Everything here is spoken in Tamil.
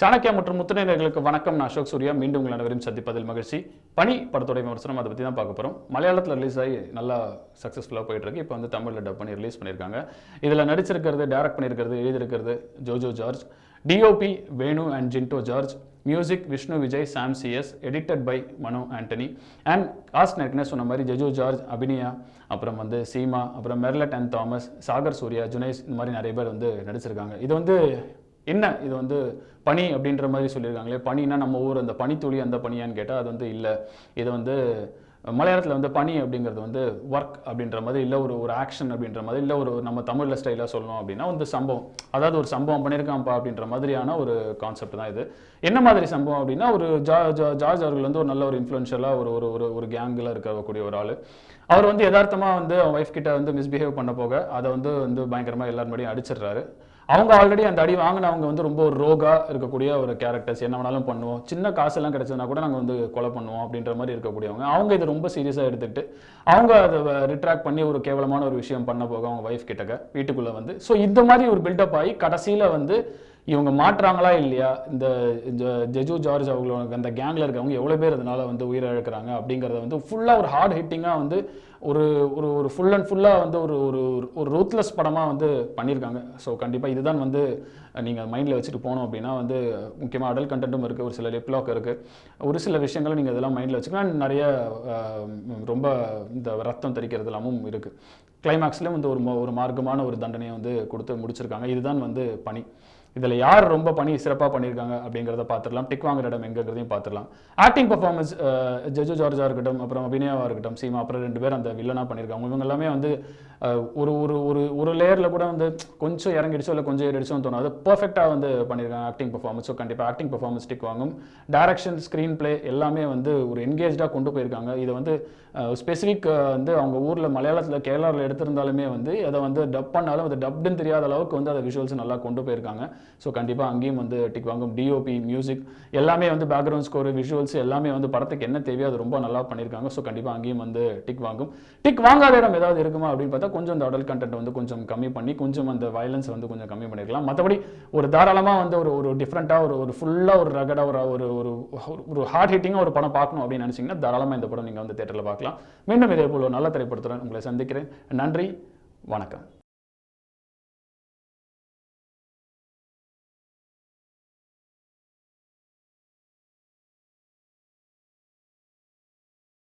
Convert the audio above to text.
சாணக்கியா மற்றும் முத்துநேர்களுக்கு வணக்கம். நான் அசோக் சூர்யா. மீண்டும் உங்கள் அனைவரையும் சந்திப்பதில் மகிழ்ச்சி. பனி படத்துடைய விமர்சனம் அதை பற்றி தான் பார்க்க போகிறோம் மலையாளத்தில் ரிலீஸ் ஆகி நல்லா சக்ஸஸ்ஃபுல்லாக போயிட்டு இருக்கு இப்போ வந்து தமிழில் டப் பண்ணி ரிலீஸ் பண்ணியிருக்காங்க. இதில் நடிச்சிருக்கிறது டைரக்ட் பண்ணியிருக்கிறது எழுதியிருக்கிறது Jojo George DOP Venu and Jinto George music Vishnu Vijay Sam CS edited by Mano Antony and cast ஏற்கனவே சொன்ன மாதிரி ஜெஜு ஜார்ஜ் அபினியா அப்புறம் வந்து சீமா அப்புறம் மெர்லட் அண்ட் தாமஸ் சாகர் சூர்யா ஜுனைஸ் இந்த மாதிரி நிறைய பேர் வந்து நடிச்சிருக்காங்க. இது வந்து என்ன இது வந்து பனி அப்படின்ற மாதிரி சொல்லியிருக்காங்களே? பனினா நம்ம ஊர் அந்த பனித்துளி அந்த பனியான்னு கேட்டால் அது வந்து இல்லை. இது வந்து மலையாளத்தில் வந்து பனி அப்படிங்கிறது வந்து ஒர்க் அப்படின்ற மாதிரி இல்லை ஒரு ஒரு ஆக்ஷன் அப்படின்ற மாதிரி இல்லை ஒரு நம்ம தமிழில் ஸ்டைலாக சொல்லணும் அப்படின்னா வந்து சம்பவம். அதாவது ஒரு சம்பவம் பண்ணியிருக்கான்ப்பா அப்படின்ற மாதிரியான ஒரு கான்செப்ட் தான் இது. என்ன மாதிரி சம்பவம் அப்படின்னா ஒரு ஜா ஜா- ஜார்ஜ் அவர்கள் வந்து ஒரு நல்ல ஒரு இன்ஃப்ளூன்ஷியலாக ஒரு ஒரு ஒரு ஒரு கேங்கில் இருக்கக்கூடிய ஒரு ஆள். அவர் வந்து யதார்த்தமாக வந்து அவன் ஒய்ஃப் கிட்ட வந்து மிஸ்பிஹேவ் பண்ண போக அதை வந்து வந்து பயங்கரமாக எல்லாரும் அடிச்சிடுறாரு. அவங்க ஆல்ரெடி அந்த அடி வாங்கினவங்க வந்து ரொம்ப ஒரு ரோகா இருக்கக்கூடிய ஒரு கேரக்டர்ஸ் என்ன வேணாலும் பண்ணுவோம். சின்ன காசெல்லாம் கிடைச்சதுனா கூட நாங்கள் வந்து கொலை பண்ணுவோம் அப்படின்ற மாதிரி இருக்கக்கூடியவங்க. அவங்க இதை ரொம்ப சீரியஸாக எடுத்துக்கிட்டு அவங்க அதை ரிட்ராக்ட் பண்ணி ஒரு கேவலமான ஒரு விஷயம் பண்ண போக அவங்க ஒய்ஃப் கிட்டக்க வீட்டுக்குள்ளே வந்து. ஸோ இந்த மாதிரி ஒரு பில்டப் ஆகி கடைசியில் வந்து இவங்க மாட்டுறாங்களா இல்லையா? இந்த ஜ- ஜெஜு ஜார்ஜ் அவங்களுக்கு அந்த கேங்கில் இருக்கவங்க எவ்வளோ பேர் அதனால வந்து உயிரிழக்கிறாங்க அப்படிங்கிறத வந்து ஃபுல்லாக ஒரு ஹார்ட் ஹிட்டிங்காக வந்து ஒரு ஒரு ஒரு ஃபுல் அண்ட் ஃபுல்லாக வந்து ஒரு ஒரு ஒரு ரூத்லெஸ் படமாக வந்து பண்ணியிருக்காங்க ஸோ கண்டிப்பாக இதுதான் வந்து நீங்கள் மைண்டில் வச்சுட்டு போனோம் அப்படின்னா வந்து முக்கியமாக அடல் கண்டென்ட்டும் இருக்குது ஒரு சில லிப்லாக் இருக்குது ஒரு சில விஷயங்களை நீங்கள் இதெல்லாம் மைண்டில் வச்சுக்கலாம் நிறைய ரொம்ப இந்த ரத்தம் தெரிக்கிறது எல்லாமும் இருக்குது கிளைமேக்ஸ்லேயும் வந்து ஒரு ஒரு மார்க்கமான ஒரு தண்டனையை வந்து கொடுத்து முடிச்சிருக்காங்க. இதுதான் வந்து பணி. இதில் யார் ரொம்ப பணி சிறப்பாக பண்ணியிருக்காங்க அப்படிங்கிறத பார்த்துடலாம். டிக் வாங்குற இடம் எங்கிறதையும் பார்த்துடலாம் ஆக்டிங் பர்ஃபார்மன்ஸ் ஜஜு ஜார்ஜா இருக்கட்டும் அப்புறம் அபிநயாவா இருக்கட்டும் சீமா அப்புறம் ரெண்டு பேர் அந்த வில்லனாக பண்ணியிருக்காங்க. இவங்க எல்லாமே வந்து ஒரு ஒரு ஒரு ஒரு லேயரில் கூட வந்து கொஞ்சம் இறங்கிடுச்சோ இல்லை கொஞ்சம் ஏறிடுச்சோன்னு தோணும். பர்ஃபெக்டாக வந்து பண்ணியிருக்காங்க ஆக்டிங் பர்ஃபார்மன்ஸோ கண்டிப்பாக ஆக்டிங் பர்ஃபார்மன்ஸ் டிக் வாங்கும். டைரக்ஷன் ஸ்க்ரீன் ப்ளே எல்லாமே வந்து ஒரு என்கேஜாக கொண்டு போயிருக்காங்க. இதை வந்து ஸ்பெசிஃபிக் வந்து அவங்க ஊரில் மலையாளத்தில் கேரளாவில் எடுத்திருந்தாலுமே வந்து அதை வந்து டப் பண்ணாலும் அது டப்டுன்னு தெரியாத அளவுக்கு வந்து அதை விஷுவல்ஸ் நல்லா கொண்டு போயிருக்காங்க. ஸோ கண்டிப்பாக அங்கேயும் வந்து டிக் வாங்கும். டிஓபி மியூசிக் எல்லாமே வந்து பேக்ரவுண்ட் ஸ்கோர் விஷுவல்ஸ் எல்லாமே வந்து படத்துக்கு என்ன தேவையோ அது ரொம்ப நல்லா பண்ணியிருக்காங்க ஸோ கண்டிப்பாக அங்கேயும் வந்து டிக் வாங்கும். டிக் வாங்காத இடம் ஏதாவது இருக்குமா அப்படின்னு பார்த்தா கொஞ்சம் இந்த அடல் கண்டென்ட் வந்து கொஞ்சம் கம்மி பண்ணி கொஞ்சம் அந்த வயலன்ஸ் வந்து கொஞ்சம் கம்மி பண்ணியிருக்கலாம் மற்றபடி ஒரு தாராளமாக வந்து ஒரு ஒரு டிஃப்ரெண்ட்டாக ஒரு ஒரு ஃபுல்லாக ஒரு ரகடாக ஒரு ஒரு ஒரு ஒரு ஹார்ட் ஹிட்டிங்காக ஒரு படம் பார்க்கணும் அப்படின்னு நினச்சிங்கன்னா தாராளமாக இந்த படம் நீங்கள் வந்து தேட்டரில் பார்க்கலாம். மீண்டும் இதே போல் ஒரு நல்ல திரைப்படத்துடன் உங்களை சந்திக்கிறேன். நன்றி வணக்கம்.